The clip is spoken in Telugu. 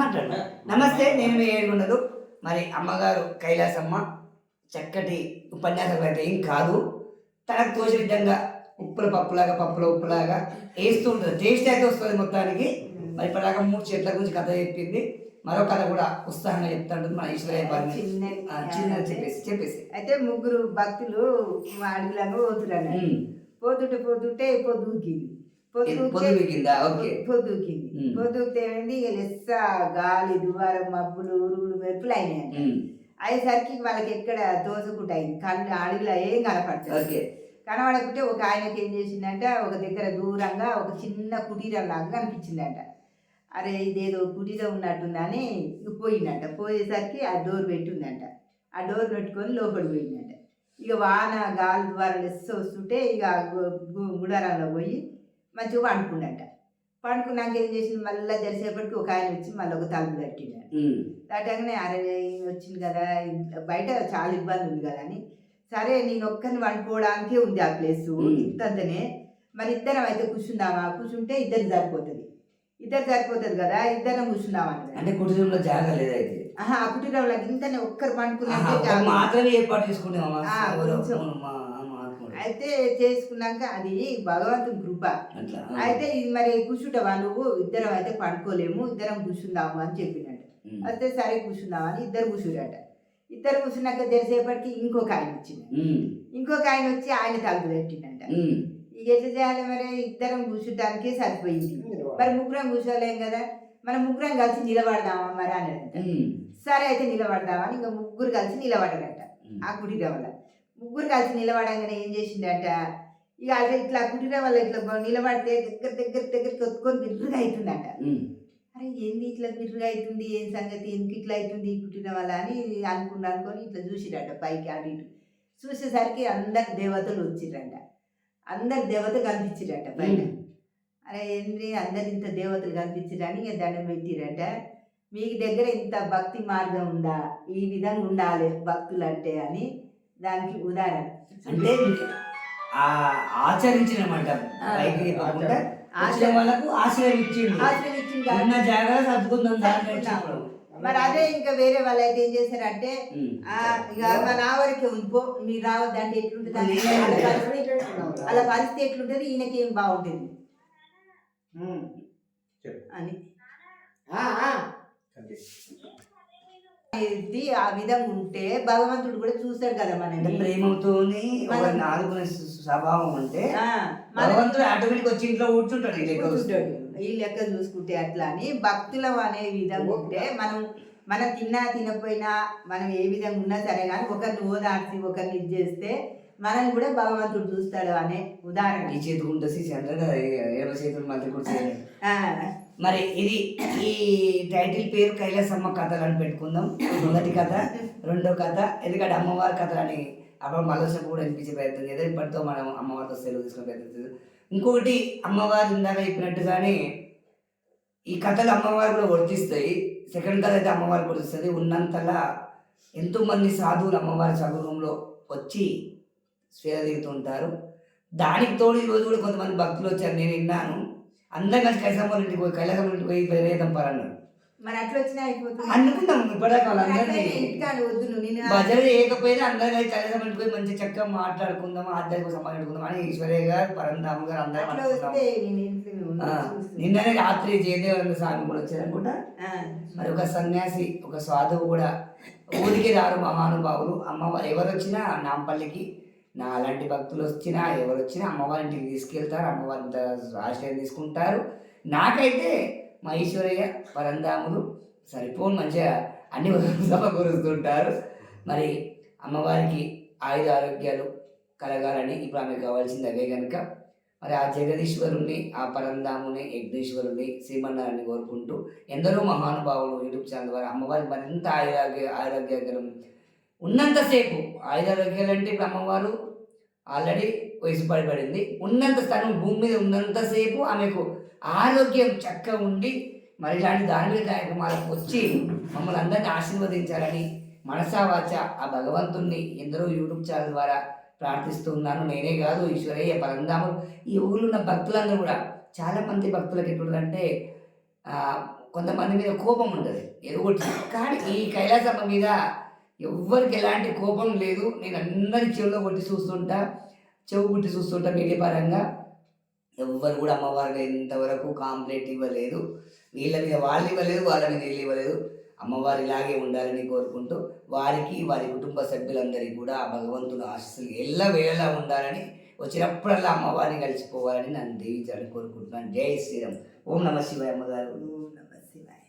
మాట్లాడు నమస్తే నేను మీ ఏడుగుండదు. మరి అమ్మగారు కైలాసమ్మ చక్కటి ఉపన్యాసం అయితే ఏం కాదు. తనకు తోచిన విధంగా ఉప్పుల పప్పులాగా పప్పుల ఉప్పులాగా వేస్తూ ఉంటుంది. టేస్ట్ అయితే వస్తుంది మొత్తానికి. మరి ఇప్పటిదాకా మూడు చెట్ల గురించి కథ చెప్పింది. మరో కథ కూడా ఉత్సాహంగా చెప్తా ఉంటుంది మన ఈశ్వరయ్య చిన్నది. చెప్పేసి చెప్పేసి. అయితే ముగ్గురు భక్తులు మా అడవిలాగా పోతున్నారు. పోతుంటే పోతుంటే పొద్దుకింది ఇది పొద్దు కింద ఓకే. పొద్దుకితే ఏమైంది ఇక లెస్స గాలి దువారం మబ్బులు ఉరుములు మెరుపులు అయినాయి ఉమ్. అయ్యేసరికి వాళ్ళకి ఎక్కడ తోసుకుంటా అయింది కళ్ళు అడవిలో ఏం కనపడతారు ఓకే. కనబడకుంటే ఒక ఆయనకి ఏం చేసిందంట ఒక దగ్గర దూరంగా ఒక చిన్న కుటీరం లాగా కనిపించిందంట. అరే ఇదేదో కుటీరం ఉన్నట్టుందని ఇక పోయిందంట. పోయేసరికి ఆ డోర్ పెట్టిందంట. ఆ డోర్ పెట్టుకొని లోపల పోయిందంట. ఇక వాన గాలి ద్వారా లెస్స వస్తుంటే ఇక గు- గు- గుడారంలో పోయి మంచిగా పండుకుందంట పండుకున్నాక ఏం చేసింది మళ్ళీ జరిసేపటికి ఒక ఆయన వచ్చి మళ్ళీ ఒక తలుపు ఉమ్. దాటగానే అరే వచ్చింది కదా బయట చాలా ఇబ్బంది ఉంది కదా అని సరే నేను ఒక్కరిని వండుకోవడానికే ఉంది ఆ ప్లేస్ మ్మ్. ఇంతంతనే మరి ఇద్దరం అయితే కూర్చుందామా కూర్చుంటే ఇద్దరు సరిపోతుంది ఇద్దరు సరిపోతుంది కదా ఇద్దరం కూర్చుందామా. అంటే కుటుంబంలో జాగా లేదైతే ఆ కుటీరంలో ఇంతనే ఒక్కరు చాలు. మాత్రమే ఏర్పాటు. అట్లా అయితే చేసుకున్నాక అది భగవంతుని కృప. అయితే ఇది మరి కూర్చుంటావా నువ్వు? ఇద్దరం అయితే పండుకోలేము ఇద్దరం కూర్చుందాము అని చెప్పినట్టు. అయితే సరే కూర్చుందామని ఇద్దరు కూర్చుండట ఇద్దరు కూర్చున్నాక జరిసేపటికి ఇంకొక ఆయన వచ్చింది. ఇంకొక ఆయన వచ్చి ఆయన తలుపు పెట్టిండంట ఉమ్. ఇక ఎట్లా చేయాలి మరి? ఇద్దరం కూర్చుంటానికే సరిపోయింది. మరి ముగ్గురం కూర్చోలేం కదా? మనం ముగ్గురం కలిసి నిలబడదామా మరి ఉమ్. సరే అయితే నిలబడదామని ఇంకా ముగ్గురు కలిసి నిలబడ్డారంట ఉమ్. ఆ కుటీరం వల్ల ముగ్గురు కలిసి నిలబడంగానే ఏం చేసిండట ఇక అట్లా ఇట్లా కుటీరం వల్ల ఇట్లా నిలబడితే దగ్గర దగ్గర దగ్గర కొట్టుకొని బిర్రుగా అవుతుందంట. అరే ఏంది ఇట్లా బిర్రుగా అవుతుంది ఏం సంగతి? ఎందుకు ఇట్లా అవుతుంది కుటీరం వల్ల అని అనుకుని అనుకొని ఇట్లా చూసిరట పైకి అటు ఇటు. చూసేసరికి అందరు దేవతలు వచ్చిరంట. అందరు దేవత కనిపించిరట పైన. అరే ఏంది? అందరు ఇంత దేవతలు కనిపించిరని ఇక దండం పెట్టిరట. మీకు దగ్గర ఇంత భక్తి మార్గం ఉందా? ఈ విధంగా ఉండాలి భక్తులు అంటే అని దానికి ఉదాహరణ. అంటే ఆచరించినమాట. పైకి. వచ్చిన వాళ్ళకు ఆశ్రయం ఇచ్చిండు. ఆశ్రయం ఇచ్చింది కదా. ఉన్న జాగ్రత్త సర్దుకుందాం సర్దుకుందాం. మరి అదే ఇంకా వేరే వాళ్ళు అయితే ఏం చేశారంటే ఇక మన ఆ వరకే ఉండిపో మీరు రావద్దంటే ఎట్లుంటుంది వాళ్ళ పరిస్థితి ఎట్లుంటుంది? ఈయనకి ఏం బాగుంటుంది? అని. ఇది ఆ విధంగా ఉంటే భగవంతుడు కూడా చూస్తాడు కదా మనని ప్రేమతోని ఒక మనం- నాలుగునే స్వభావం మన భగవంతుడు ఆటోమేటిక్ వచ్చి ఇంట్లో కూర్చుంటాడు ఈ లెక్క కూర్చుంటాడు. ఈ లెక్క చూసుకుంటే అట్లా అని భక్తులం అనే విధంగా ఉంటే మనం మనం తిన్నా తినకపోయినా మనం ఏ విధంగా ఉన్నా సరే కానీ ఒకరిని ఓదార్చి ఒకరిని ఇది చేస్తే మనం కూడా భగవంతుడు చూస్తాడు అనే ఉదాహరణ. ఈ చేతులు ఉంటే కదా ఏడవ చేతులు మళ్ళీ కూడా మరి ఇది ఈ టైటిల్ పేరు కైలాసమ్మ కథలు అని పెట్టుకుందాం. మొదటి కథ రెండో కథ ఎందుకంటే అమ్మవారి కథలని అప్పుడు మరోసారి కూడా అనిపించే ప్రయత్నం చేద్దాం. ఇప్పటితో మనం అమ్మవారితో సెలవు తీసుకునే ప్రయత్నం చేద్దాం. ఇంకొకటి అమ్మవారు ఇందాక చెప్పినట్టుగానే ఈ కథలు అమ్మవారు కూడా వర్తిస్తాయి. సెకండ్ కథ అయితే అమ్మవారు వర్తిస్తుంది. ఉన్నంతలా ఎంతోమంది సాధువులు అమ్మవారి చదువులో వచ్చి స్వేద దిగుతుంటారు దానికి తోడు ఈరోజు కూడా కొంతమంది భక్తులు వచ్చారు. నేను విన్నాను. అందరం కలిసి కైలాసం ఇంటికి పోయి కైలాసం ఇంటికి పోయి వేదం పరన్నారు మరి అట్లా వచ్చినా అయిపోతుంది. అనుకుందాం ఇప్పటిదాకా వాళ్ళందరినీ భజన చేయకపోయినా అందరం కలిసి కైలాసం ఇంటికి పోయి మంచి చక్కగా మాట్లాడుకుందాం ఆధ్యాత్మిక సమాధానం అని ఈశ్వరయ్య గారు పరంధామ గారు అందరం. నిన్ననే రాత్రి జయదేవానంద స్వామి కూడా వచ్చారనుకుంటా మరి ఒక సన్యాసి ఒక సాధువు కూడా ఊరికి రారు మహానుభావులు. అమ్మవారు ఎవరు వచ్చినా నాంపల్లికి నా అలాంటి భక్తులు వచ్చినా ఎవరు వచ్చినా అమ్మవారి ఇంటికి తీసుకెళ్తారు అమ్మవారింత ఆశ్రయం తీసుకుంటారు. నాకైతే మా ఈశ్వరయ్య పరంధాములు సరిపోను మంచిగా అన్ని సమకూరుస్తుంటారు. మరి అమ్మవారికి ఆయుధ ఆరోగ్యాలు కలగాలని ఇప్పుడు ఆమెకు కావాల్సింది అవే కనుక మరి ఆ జగదీశ్వరుణ్ణి ఆ పరంధాముని యజ్ఞేశ్వరుణ్ణి శ్రీమన్నారాన్ని కోరుకుంటూ ఎందరో మహానుభావులు యూట్యూబ్ ఛానల్ ద్వారా అమ్మవారి మరింత ఆయురాగ్య ఆరోగ్యకరం ఉన్నంతసేపు ఆయుధాలు అంటే ఇప్పుడు అమ్మవారు ఆల్రెడీ వయసు పడిపడింది. ఉన్నంత స్థలం భూమి మీద ఉన్నంతసేపు ఆమెకు ఆరోగ్యం చక్కగా ఉండి మరి ఇలాంటి ధార్మిక కార్యక్రమాలకు వచ్చి మమ్మల్ని అందరినీ ఆశీర్వదించాలని మనసావాచ ఆ భగవంతుణ్ణి ఎందరో యూట్యూబ్ ఛానల్ ద్వారా ప్రార్థిస్తున్నాను. నేనే కాదు ఈశ్వరయ్య పరంధాములు ఈ ఊళ్ళో ఉన్న భక్తులందరూ కూడా చాలామంది భక్తులకు ఎట్లుందంటే కొంతమంది మీద కోపం ఉంటుంది. ఎదుగొట్టి కానీ ఈ కైలాసమ్మ మీద ఎవ్వరికి ఎలాంటి కోపం లేదు. నేను అందరి చెవులో కొట్టి చూస్తుంటా చెవు కొట్టి చూస్తుంటా మీడియా పరంగా. ఎవ్వరు కూడా అమ్మవారిని ఇంతవరకు కాంప్లైంట్ ఇవ్వలేదు. వీళ్ళ మీద వాళ్ళు ఇవ్వలేదు వాళ్ళ మీద వీళ్ళు ఇవ్వలేదు. అమ్మవారు ఇలాగే ఉండాలని కోరుకుంటూ వారికి వారి కుటుంబ సభ్యులందరికీ కూడా ఆ భగవంతుని ఆశీస్సులు ఎల్ల వేళలా ఉండాలని వచ్చినప్పుడల్లా అమ్మవారిని కలిసిపోవాలని నన్ను దీవించాలని కోరుకుంటున్నాను. జై శ్రీరామ్. ఓం నమ శివాయ అమ్మగారు. ఓం నమ శివాయ.